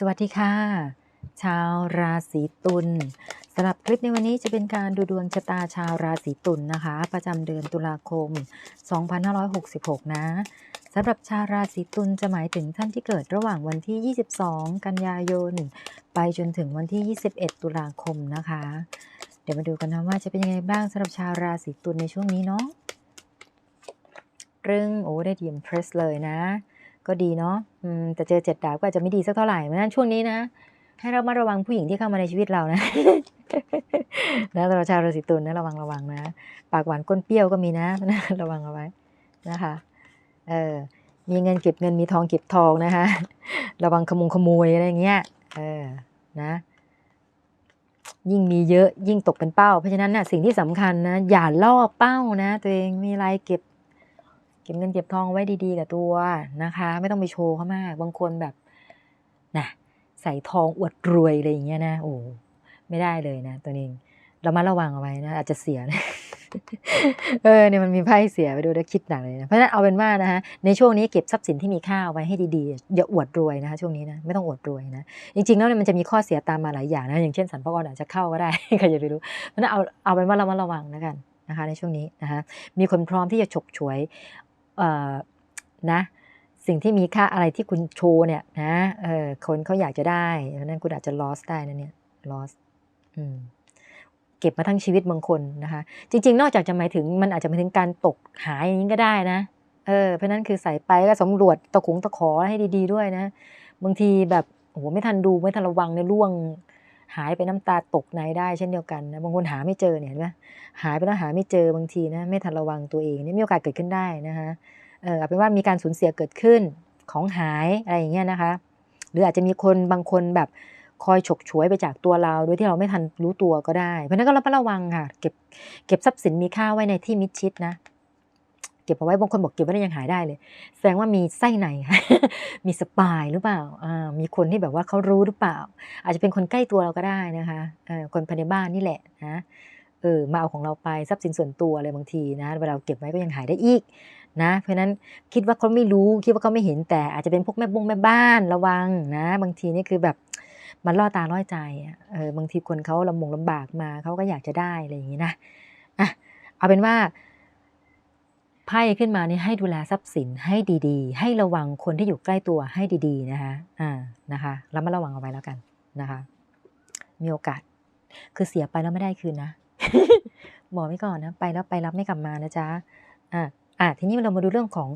สวัสดีค่ะ ชาวราศีตุลสำหรับคลิปในวันนี้จะเป็นการดูดวงชะตาชาวราศีตุลนะคะ ประจำเดือนตุลาคม 2566 นะสำหรับชาวราศีตุลจะหมายถึงท่านที่เกิดระหว่างวันที่ 22 กันยายน ไปจนถึงวันที่ 21 ตุลาคมนะคะ เดี๋ยวมาดูกันนะว่าจะเป็นยังไงบ้างสำหรับชาวราศีตุลในช่วงนี้เนาะเรื่องโอ้ได้ดีมเพรสเลยนะ ก็ดีเนาะแต่เจอเจ็ดดาบก็อาจจะไม่ดีสักเท่าไหร่เพราะฉะนั้นช่วงนี้นะ ให้เรามาระวังผู้หญิงที่เข้ามาในชีวิตเรานะนะเราชาวราศีตุลนะระวังระวังนะ ปากหวานก้นเปรี้ยวก็มีนะนะระวังเอาไว้นะคะเออมีเงินเก็บเงินมีทองเก็บทองนะคะระวังขโมงขโมยอะไรอย่างเงี้ยเออนะ ยิ่งมีเยอะยิ่งตกเป็นเป้า เพราะฉะนั้นนะ่ะสิ่งที่สำคัญนะอย่าล่อเป้านะ ตัวเองมีอะไรเก็บ เก็บเงินเก็บทองไว้ดีๆ กับตัวนะคะ ไม่ต้องไปโชว์เขามาก บางคนแบบนะใส่ทองอวดรวยอะไรอย่างเงี้ยนะโอ้ไม่ได้เลยนะ ตัวเองเรามาระวังเอาไว้นะ อาจจะเสียนะเออเนี่ยมันมีไพ่เสียไปดูแล้วคิดหนักเลยนะเพราะฉะนั้นเอาเป็นว่านะคะในช่วงนี้เก็บทรัพย์สินที่มีค่าเอาไว้ให้ดีๆอย่าอวดรวยนะคะช่วงนี้นะไม่ต้องอวดรวยนะจริงๆแล้วเนี่ยมันจะมีข้อเสียตามมาหลายอย่างนะอย่างเช่นสันพกรอาจจะเข้าก็ได้ใครจะไปรู้เพราะนั้นเอาเอาเป็นว่าเรามาระวังแล้วกันนะคะในช่วงนี้นะคะมีคนพร้อมที่จะฉกฉวย นะสิ่งที่มีค่าอะไรที่คุณโชว์เนี่ยนะเออคนเขาอยากจะได้เพราะนั้นคุณอาจจะ loss ได้นะเนี่ย loss อืมเก็บมาทั้งชีวิตบางคนนะคะ จริง ๆ นอกจากจะหมายถึงมันอาจจะหมายถึงการตกหายอย่างนี้ก็ได้นะเออเพราะนั้นคือใส่ไปก็สำรวจตะขงตะขอให้ดี ๆ ด้วยนะ บางทีแบบโอ้โหไม่ทันดูไม่ทันระวังในยล่วง หายไปน้ำตาตกในได้เช่นเดียวกันนะบางคนหาไม่เจอเนี่ยเห็นไหมหายไปแล้วหาไม่เจอบางทีนะไม่ทันระวังตัวเองนี่มีโอกาสเกิดขึ้นได้นะคะเออเอาเป็นว่ามีการสูญเสียเกิดขึ้นของหายอะไรอย่างเงี้ยนะคะ หรืออาจจะมีคนบางคนแบบคอยฉกฉวยไปจากตัวเราโดยที่เราไม่ทันรู้ตัวก็ได้ เพราะฉะนั้นก็ระมัดระวังค่ะ เก็บเก็บทรัพย์สินมีค่าไว้ในที่มิดชิดนะ เก็บเอาไว้บางคนบอกเก็บไว้ได้ยังหายได้เลย แสดงว่ามีไส้ในค่ะมีสปายหรือเปล่าอมีคนที่แบบว่าเขารู้หรือเปล่า อาจจะเป็นคนใกล้ตัวเราก็ได้นะคะคนภายในบ้านนี่แหละนะเออมาเอาของเราไปทรัพย์สินส่วนตัวอะไรบางทีนะเวลาเก็บไว้ก็ยังหายได้อีกนะเพราะนั้นคิดว่าเขาไม่รู้คิดว่าเขาไม่เห็นแต่อาจจะเป็นพวกแม่บงแม่บ้านระวังนะ บางทีนี่คือแบบมันล่อตาล่อใจเออบางทีคนเขาลำบงลำบากมาเขาก็อยากจะได้อะไรอย่างนี้นะอะเอาเป็นว่า ไพ่ขึ้นมานี่ให้ดูแลทรัพย์สินให้ดีๆ ให้ระวังคนที่อยู่ใกล้ตัวให้ดีๆนะคะอ่านะคะแล้วมาระวังเอาไว้แล้วกันนะคะ มีโอกาส คือเสียไปแล้วไม่ได้คืนนะบอกไว้ก่อนนะ ไปแล้วไปรับไม่กลับมานะจ๊ะอ่า อะทีนี้เรามาดูเรื่องของ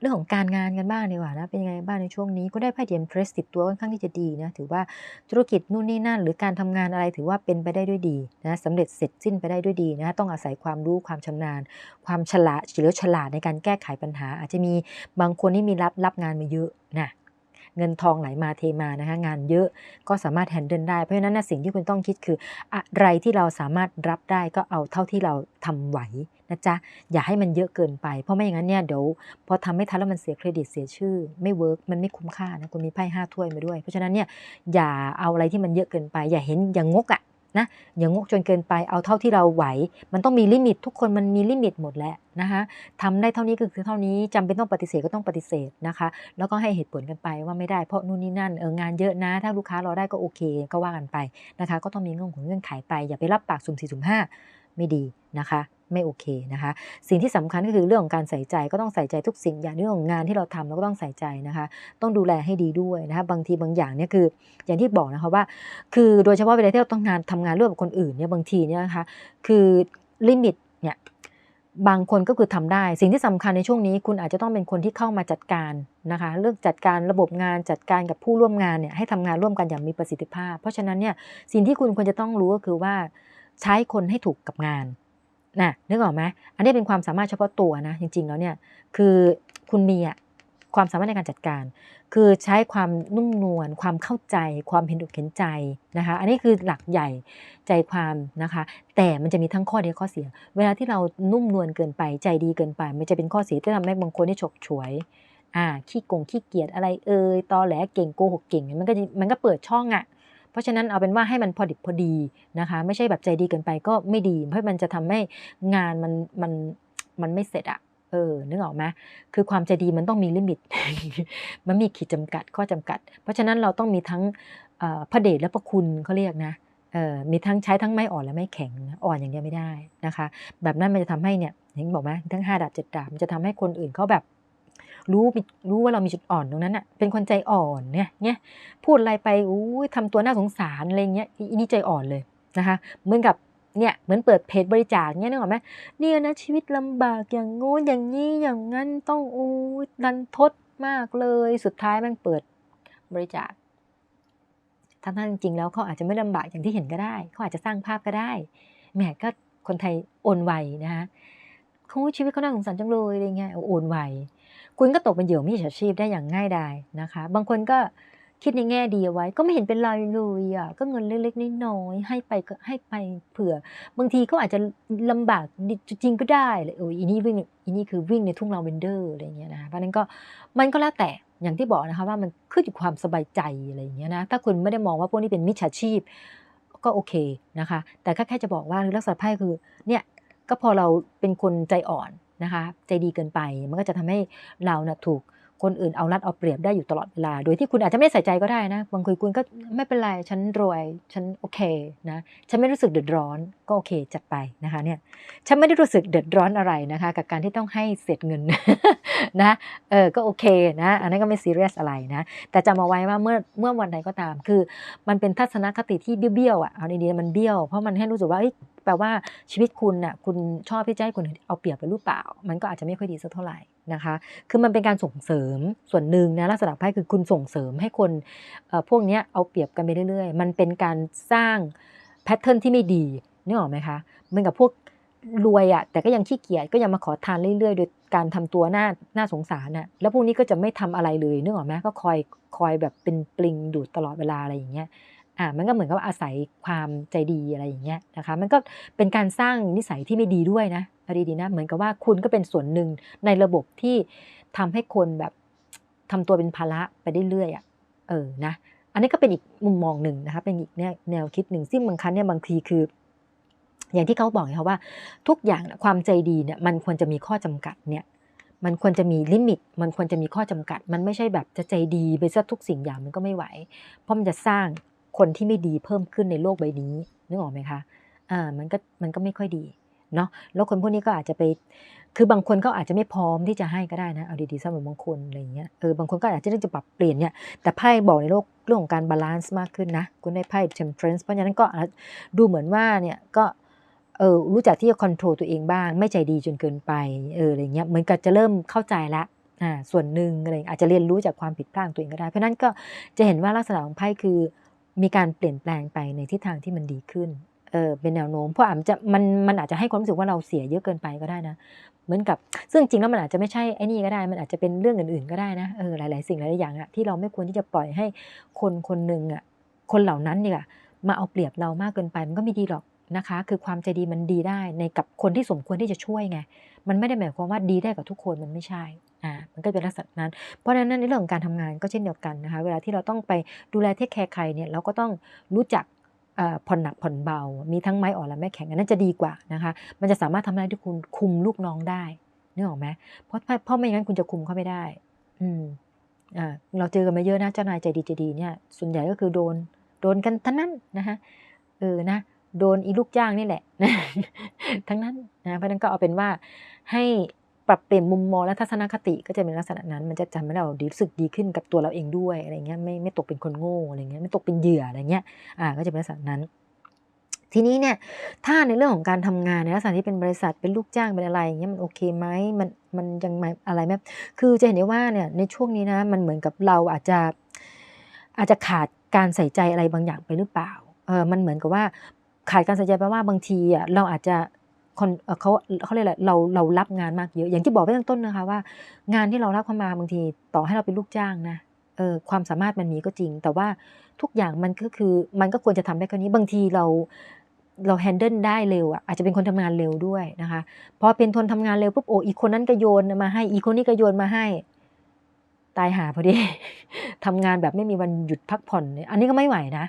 เรื่องของการงานกันบ้างดีกว่านะเป็นยังไงบ้างในช่วงนี้ก็ได้ไพ่เดียมเพรสติดตัวค่อนข้างที่จะดีนะถือว่าธุรกิจนู่นนี่นั่น หรือการทำงานอะไรถือว่าเป็นไปได้ด้วยดีนะสำเร็จเสร็จสิ้นไปได้ด้วยดีนะต้องอาศัยความรู้ความชำนาญ ความฉลาดเฉลียวฉลาดในการแก้ไขปัญหา อาจจะมีบางคนที่มีรับรับงานมาเยอะนะเงินทองไหลมาเทมานะคะงานเยอะก็สามารถแฮนเดิลได้เพราะฉะนั้นนะสิ่งที่คุณต้องคิดคือ อะไรที่เราสามารถรับได้ก็เอาเท่าที่เราทำไหว นะจ๊ะ อย่าให้มันเยอะเกินไป เพราะไม่อย่างนั้นเนี่ยเดี๋ยวพอทำไม่ทันแล้วมันเสียเครดิตเสียชื่อ ไม่เวิร์กมันไม่คุ้มค่านะคุณมีไพ่ห้าถ้วยมาด้วย เพราะฉะนั้นเนี่ยอย่าเอาอะไรที่มันเยอะเกินไป อย่าเห็นอย่างงกอะนะอย่างงกจนเกินไปเอาเท่าที่เราไหว มันต้องมีลิมิตทุกคนมันมีลิมิตหมดแหละนะคะทำได้เท่านี้ก็คือเท่านี้จำเป็นต้องปฏิเสธก็ต้องปฏิเสธนะคะ แล้วก็ให้เหตุผลกันไปว่าไม่ได้เพราะนู่นนี่นั่นเอองานเยอะนะ ถ้าลูกค้ารอได้ก็โอเค ก็ว่ากันไปนะคะ ก็ต้องมีเงื่อนของเงื่อนไขไปอย่าไปรับปากสุ่มสี่สุ่มห้าไม่ดีนะคะ ไม่โอเคนะคะ สิ่งที่สำคัญก็คือเรื่องของการใส่ใจก็ต้องใส่ใจทุกสิ่งอย่างเรื่องของงานที่เราทำเราก็ต้องใส่ใจนะคะ ต้องดูแลให้ดีด้วยนะคะ บางทีบางอย่างเนี่ยคืออย่างที่บอกนะคะว่า คือโดยเฉพาะเวลาที่เราต้องงานทำงานร่วมกับคนอื่นเนี่ยบางทีเนี่ยนะคะคือลิมิตเนี่ยบางคนก็คือทำได้ สิ่งที่สำคัญในช่วงนี้ คุณอาจจะต้องเป็นคนที่เข้ามาจัดการนะคะ เรื่องจัดการระบบงานจัดการกับผู้ร่วมงานเนี่ยให้ทำงานร่วมกันอย่างมีประสิทธิภาพ เพราะฉะนั้นเนี่ยสิ่งที่คุณควรจะต้องรู้ก็คือว่าใช้คนให้ถูกกับงาน นะนึกออกไหมอันนี้เป็นความสามารถเฉพาะตัวนะจริง ๆ แล้วเนี่ยคือคุณมีอะความสามารถในการจัดการ คือใช้ความนุ่มนวลความเข้าใจ ความเห็นอกเห็นใจนะคะ อันนี้คือหลักใหญ่ใจความนะคะ แต่มันจะมีทั้งข้อดีข้อเสีย เวลาที่เรานุ่มนวลเกินไปใจดีเกินไป มันจะเป็นข้อเสียที่ทำให้บางคนที่ฉกฉวยอ่าขี้โกงขี้เกียจอะไรเอ่ยตอแหลเก่งโกหกเก่งมันก็มันก็เปิดช่องอะ่ะ เพราะฉะนั้นเอาเป็นว่าให้มันพอดิบพอดีนะคะ ไม่ใช่แบบใจดีเกินไปก็ไม่ดี เพราะมันจะทำให้งานมันมันมันไม่เสร็จอะเออนึกออกไหมคือความใจดีมันต้องมีลิมิต มันมีขีดจำกัดข้อจำกัด เพราะฉะนั้นเราต้องมีทั้งพระเดชและพระคุณเขาเรียกนะเออมีทั้งใช้ทั้งไม้อ่อนและไม้แข็งอ่อนอย่างเดียวไม่ได้นะคะ แบบนั้นมันจะทำให้เนี่ยเห็นบอกไหมทั้งห้าดาบเจ็ดดาบมันจะทำให้คนอื่นเขาแบบ รู้รู้ว่าเรามีจุดอ่อนตรงนั้นอะเป็นคนใจอ่อนเนี่ยเนี่ยพูดอะไรไปอู้ทำตัวน่าสงสารอะไรเงี้ยอีนี่ใจอ่อนเลยนะคะเหมือนกับเนี่ยเหมือนเปิดเพจบริจาคเนี่ยนึกออกไหมเนี่ยนะชีวิตลำบากอย่างงู้นอย่างนี้อย่างนั้นต้องอู้ดันทดมากเลย สุดท้ายมันเปิดบริจาคทั้งที่จริงๆแล้วเขาอาจจะไม่ลำบากอย่างที่เห็นก็ได้เขาอาจจะสร้างภาพก็ได้แหมก็คนไทยโอนไวนะคะเขาชีวิตเขาน่าสงสารจังเลยอะไรเงี้ยโอนไว คุณก็ตกเป็นเหยื่อมิจฉาชีพได้อย่างง่ายดายนะคะ บางคนก็คิดในแง่ดีเอาไว้ ก็ไม่เห็นเป็นไรเลยอะก็เงินเล็กๆน้อยๆให้ไปก็ให้ไปเผื่อ บางทีเขาอาจจะลำบากจริงก็ได้เลยโอ้ยอีนี่วิ่งอีนี่คือวิ่งในทุ่งลาเวนเดอร์อะไรเงี้ยนะเพราะนั้นก็มันก็แล้วแต่อย่างที่บอกนะคะว่ามันขึ้นอยู่ความสบายใจอะไรอย่างเงี้ยนะถ้าคุณไม่ได้มองว่าพวกนี้เป็นมิจฉาชีพ ก็โอเคนะคะ แต่แค่จะบอกว่าลักษณะไพ่คือเนี่ยก็พอเราเป็นคนใจอ่อน นะคะใจดีเกินไป มันก็จะทำให้เราน่ะถูก คนอื่นเอารัดเอาเปรียบได้อยู่ตลอดเวลา โดยที่คุณอาจจะไม่ใส่ใจก็ได้นะ บางคนคุณก็ไม่เป็นไร ฉันรวย ฉันโอเคนะ ฉันไม่รู้สึกเดือดร้อน ก็โอเคจัดไปนะคะเนี่ย ฉันไม่ได้รู้สึกเดือดร้อนอะไรนะคะ กับการที่ต้องให้เศษเงินนะ เออ ก็โอเคนะ อันนั้นก็ไม่ซีเรียสอะไรนะ แต่จำเอาไว้ว่าเมื่อเมื่อวันใดก็ตาม คือ มันเป็นทัศนคติที่เบี้ยวๆอะ เอาดีๆมันเบี้ยว เพราะมันให้รู้สึกว่าแปลว่าชีวิตคุณน่ะ คุณชอบที่จะให้คนเอาเปรียบไปหรือเปล่า มันก็อาจจะไม่ค่อยดีสักเท่าไหร่ นะคะ คือมันเป็นการส่งเสริมส่วนหนึ่งนะลักษณะไพ่คือคุณส่งเสริมให้คนพวกนี้เอาเปรียบกันไปเรื่อยๆ มันเป็นการสร้างแพทเทิร์นที่ไม่ดีนึกออกไหมคะเหมือนกับพวกรวยอะ่ะแต่ก็ยังขี้เกียจก็ยังมาขอทานเรื่อยๆ โดยการทำตัวหน้าหน้าสงสารน่ะแล้วพวกนี้ก็จะไม่ทำอะไรเลยนึกออกไหมก็คอยคอยแบบเป็นปลิงดูดตลอดเวลาอะไรอย่างเงี้ย อ่ามันก็เหมือนกับอาศัยความใจดีอะไรอย่างเงี้ยนะคะ มันก็เป็นการสร้างนิสัยที่ไม่ดีด้วยนะอดีๆนะ เหมือนกับว่าคุณก็เป็นส่วนหนึ่งในระบบที่ทำให้คนแบบทำตัวเป็นภาระไปเรื่อยอะเออนะ อันนี้ก็เป็นอีกมุมมองหนึ่งนะคะ เป็นอีกแนวแนวคิดหนึ่งซึ่งบางครั้งเนี่ยบางทีคือ อย่างที่เขาบอกไงคะว่า ทุกอย่างความใจดีเนี่ยมันควรจะมีข้อจำกัดเนี่ยมันควรจะมีลิมิต มันควรจะมีข้อจำกัด มันไม่ใช่แบบจะใจดีไปซะทุกสิ่งอย่างมันก็ไม่ไหว เพราะมันจะสร้าง คนที่ไม่ดีเพิ่มขึ้นในโลกใบนี้นึกออกไหมคะอ่ามันก็มันก็ไม่ค่อยดีเนาะแล้วคนพวกนี้ก็อาจจะไป คือบางคนก็อาจจะไม่พร้อมที่จะให้ก็ได้นะ เอาดีๆสำหรับบางคนอะไรเงี้ย เออ บางคนก็อาจจะต้องจะปรับเปลี่ยนเนี่ย แต่ไพ่บอกในโลกเรื่องของการบาลานซ์มากขึ้นนะ คุณได้ไพ่ temperance เพราะฉะนั้นก็ดูเหมือนว่าเนี่ยก็ เออ รู้จักที่จะควบคุมตัวเองบ้าง ไม่ใจดีจนเกินไป เออ อะไรเงี้ย เหมือนกับจะเริ่มเข้าใจละ อ่า ส่วนหนึ่งอะไรอาจจะเรียนรู้จากความผิดพลาดตัวเองก็ได้ เพราะนั้นก็จะเห็นว่าลักษณะของไพ่คือ มีการเปลี่ยนแปลงไปในทิศทางที่มันดีขึ้น เออเป็นแนวโน้ม เพราะอาจจะมันมันอาจจะให้ความรู้สึกว่าเราเสียเยอะเกินไปก็ได้นะ เหมือนกับซึ่งจริงแล้วมันอาจจะไม่ใช่ไอ้นี่ก็ได้ มันอาจจะเป็นเรื่องอื่น ๆ ก็ได้นะ เออหลาย ๆ สิ่งหลายๆอย่างอะที่เราไม่ควรที่จะปล่อยให้คนคนหนึ่งอะคนเหล่านั้นเนี่ยมาเอาเปรียบเรามากเกินไปมันก็ไม่ดีหรอกนะคะ คือความใจดีมันดีได้ในกับคนที่สมควรที่จะช่วยไง มันไม่ได้หมายความว่าดีได้กับทุกคนมันไม่ใช่ อ่ามันก็เป็นลักษณะนั้น เพราะฉะนั้นในเรื่องของการทำงานก็เช่นเดียวกันนะคะ เวลาที่เราต้องไปดูแลเทคแคร์ใครเนี่ยเราก็ต้องรู้จักผ่อนหนักผ่อนเบา มีทั้งไม้อ่อนและไม้แข็งอันนั้นจะดีกว่านะคะ มันจะสามารถทำให้ที่คุณคุมลูกน้องได้นึกออกไหมเพราะเพราะไม่งั้นคุณจะคุมเขาไม่ได้ อืมอ่าเราเจอกันมาเยอะนะเจ้านายใจดีใจดีเนี่ย ส่วนใหญ่ก็คือโดนโดนกันทั้งนั้นนะคะเออนะโดนอีลูกจ้างนี่แหละนะทั้งนั้นนะเพราะนั้นก็เอาเป็นว่าให้ ปรับเปลี่ยนมุมมองและทัศนคติก็จะเป็นลักษณะนั้น มันจะทำให้เราดีรู้สึกดีขึ้นกับตัวเราเองด้วยอะไรเงี้ยไม่ไม่ตกเป็นคนโง่อะไรเงี้ยไม่ตกเป็นเหยื่ออะไรเงี้ยอ่าก็จะเป็นลักษณะนั้น ทีนี้เนี่ยถ้าในเรื่องของการทำงานในลักษณะที่เป็นบริษัทเป็นลูกจ้างเป็นอะไรเงี้ยมันโอเคไหมมันมันยังอะไรไหมคือจะเห็นได้ว่าเนี่ยในช่วงนี้นะมันเหมือนกับเราอาจจะอาจจะขาดการใส่ใจอะไรบางอย่างไปหรือเปล่าเออมันเหมือนกับว่าขาดการใส่ใจแปลว่าบางทีอะเราอาจจะ เขาเขาเรียกอะไรเราเรารับงานมากเยอะ อย่างที่บอกไว้ตั้งต้นนะคะว่า งานที่เรารับเข้ามาบางทีต่อให้เราเป็นลูกจ้างนะเออความสามารถมันมีก็จริง แต่ว่าทุกอย่างมันก็คือมันก็ควรจะทำได้แค่นี้บางทีเราเราแฮนเดิลได้เร็วอะอาจจะเป็นคนทำงานเร็วด้วยนะคะพอเป็นทนทำงานเร็วปุ๊บโอ้อีกคนนั้นก็โยนมาให้อีกคนนี้ก็โยนมาให้ ตายหาพอดีทำงานแบบไม่มีวันหยุดพักผ่อน อันนี้ก็ไม่ไหวนะ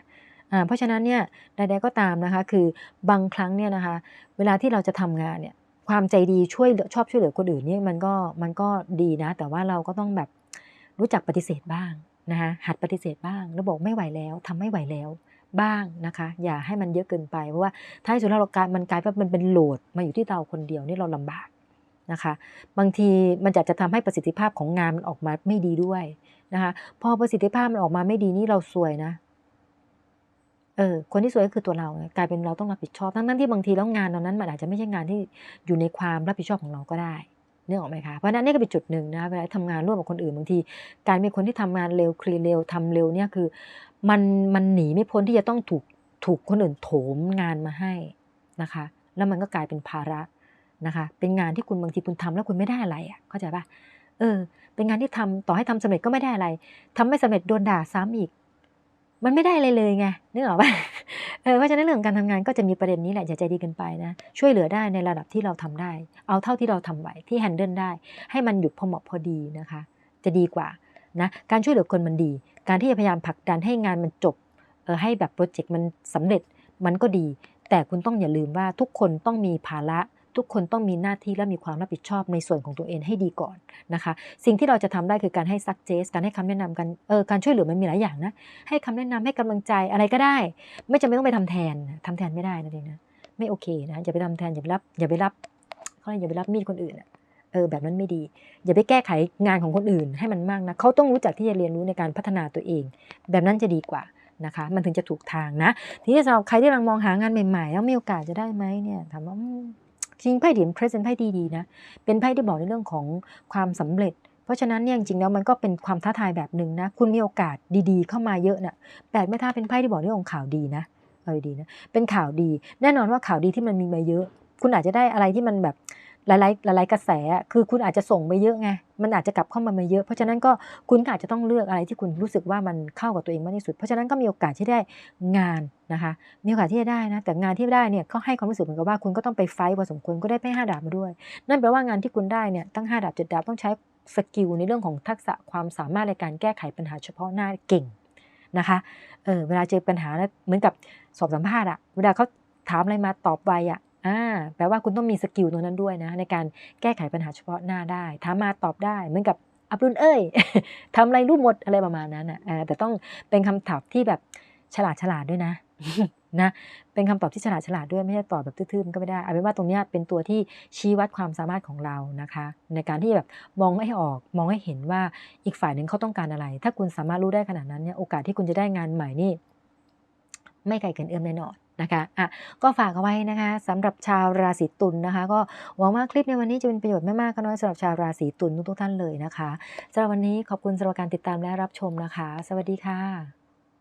เพราะฉะนั้นเนี่ยใดๆก็ตามนะคะ คือบางครั้งเนี่ยนะคะ เวลาที่เราจะทำงานเนี่ย ความใจดีช่วยชอบช่วยเหลือคนอื่นเนี่ยมันก็มันก็ดีนะ แต่ว่าเราก็ต้องแบบรู้จักปฏิเสธบ้างนะคะหัดปฏิเสธบ้างแล้วบอกไม่ไหวแล้วทำไม่ไหวแล้วบ้างนะคะ อย่าให้มันเยอะเกินไปเพราะว่าท้ายสุดแล้วเราการมันกลายว่ามันเป็นโหลดมาอยู่ที่เราคนเดียวนี่เราลำบากนะคะ บางทีมันจะจะทำให้ประสิทธิภาพของงานมันออกมาไม่ดีด้วยนะคะ พอประสิทธิภาพมันออกมาไม่ดีนี่เราซวยนะ เออคนที่สวยก็คือตัวเราไงกลายเป็นเราต้องรับผิดชอบทั้งนั้นที่บางทีแล้วงานตอนนั้นมันอาจจะไม่ใช่งานที่อยู่ในความรับผิดชอบของเราก็ได้นึกออกไหมคะ เพราะนั้นนี่ก็เป็นจุดหนึ่งนะเวลาทำงานร่วมกับคนอื่นบางที การเป็นคนที่ทำงานเร็วเคลียร์เร็วทำเร็วเนี่ยคือ มันมันหนีไม่พ้นที่จะต้องถูกถูกคนอื่นโถมงานมาให้นะคะ แล้วมันก็กลายเป็นภาระนะคะ เป็นงานที่คุณบางทีคุณทำแล้วคุณไม่ได้อะไรอะเข้าใจปะเออ เป็นงานที่ทำต่อให้ทำสำเร็จก็ไม่ได้อะไรทำไม่สำเร็จโดนด่าซ้ำอีก มันไม่ได้เลยเลยไงนึกออกปะเออเพราะฉะนั้นเรื่องการทำงานก็จะมีประเด็นนี้แหละอย่าใจดีเกันไปนะช่วยเหลือได้ในระดับที่เราทำได้ เอาเท่าที่เราทำไหวที่แฮนเดิลได้ ให้มันหยุดพอเหมาะพอดีนะคะ จะดีกว่านะการช่วยเหลือคนมันดี การที่จะพยายามผลักดันให้งานมันจบเออให้แบบโปรเจกต์มันสำเร็จมันก็ดี แต่คุณต้องอย่าลืมว่าทุกคนต้องมีภาระ ทุกคนต้องมีหน้าที่และมีความรับผิดชอบในส่วนของตัวเองให้ดีก่อนนะคะ สิ่งที่เราจะทำได้คือการให้ซักเจสการให้คำแนะนำกันเออการช่วยเหลือมันมีหลายอย่างนะให้คำแนะนำให้กำลังใจอะไรก็ได้ ไม่จำเป็นต้องไปทำแทนทำแทนไม่ได้นะเองนะไม่โอเคนะอย่าไปทำแทนอย่าไปรับอย่าไปรับเขาเรียกอย่าไปรับมีดคนอื่นอะเออแบบนั้นไม่ดี อย่าไปแก้ไขงานของคนอื่นให้มันมากนะเขาต้องรู้จักที่จะเรียนรู้ในการพัฒนาตัวเอง แบบนั้นจะดีกว่านะคะ มันถึงจะถูกทางนะ ทีนี้สำหรับใครที่กำลังมองหางานใหม่ๆ แล้วมีโอกาสจะได้ไหมเนี่ยถามว่า จริงไพ่เหรียญเพรสเซนต์ไพ่ดีๆนะ เป็นไพ่ที่บอกในเรื่องของความสำเร็จ เพราะฉะนั้นเนี่ยจริงๆแล้วมันก็เป็นความท้าทายแบบหนึ่งนะ คุณมีโอกาสดีๆ เข้ามาเยอะนะ่ะแปดไม่ท่าเป็นไพ่ที่บอกเรื่องของข่าวดีนะเอาดีนะ เป็นข่าวดี แน่นอนว่าข่าวดีที่มันมีมาเยอะ คุณอาจจะได้อะไรที่มันแบบ หลายๆหลายๆกระแสคือคุณอาจจะส่งไปเยอะไงมันอาจจะกลับเข้ามามาเยอะ เพราะฉะนั้นก็คุณก็อาจจะต้องเลือกอะไรที่คุณรู้สึกว่ามันเข้ากับตัวเองมากที่สุด เพราะฉะนั้นก็มีโอกาสที่ได้งานนะคะมีโอกาสที่จะได้นะแต่งานที่ได้เนี่ยก็ให้ความรู้สึกเหมือนกับว่าคุณก็ต้องไปไฟท์พอสมควรก็ได้ไพ่ห้าดาบมาด้วย นั่นแปลว่างานที่คุณได้เนี่ยตั้งห้าดาบเจ็ดดาบต้องใช้สกิลในเรื่องของทักษะความสามารถในการแก้ไขปัญหาเฉพาะหน้าเก่งนะคะเออเวลาเจอปัญหาแล้วเหมือนกับสอบสัมภาษณ์อะเวลาเขาถามอะไรมาตอบไวอะ อ่าแปลว่าคุณต้องมีสกิลตรงนั้นด้วยนะ ในการแก้ไขปัญหาเฉพาะหน้าได้ถามมาตอบได้ เหมือนกับอับดุลเอ้ยทำอะไรรู้หมดอะไรประมาณนั้นอะแต่ต้องเป็นคำตอบที่แบบฉลาดฉลาดด้วยนะนะเป็นคำตอบที่ฉลาดฉลาดด้วยไม่ใช่ตอบแบบทื่อๆก็ไม่ได้เอาเป็นว่าตรงนี้เป็นตัวที่ชี้วัดความสามารถของเรานะคะ ในการที่แบบมองให้ออกมองให้เห็นว่าอีกฝ่ายหนึ่งเขาต้องการอะไร ถ้าคุณสามารถรู้ได้ขนาดนั้นเนี่ยโอกาสที่คุณจะได้งานใหม่นี่ ไม่ไกลเกินเอื้อมแน่นอน นะคะอะก็ฝากเอาไว้นะคะสำหรับชาวราศีตุลนนะคะ ก็หวังว่าคลิปในวันนี้จะเป็นประโยชน์ไม่มากก็น้อยสำหรับชาวราศีตุลทุกท่านเลยนะคะสำหรับวันนี้ขอบคุณสำหรับการติดตามและรับชมนะคะ สวัสดีค่ะ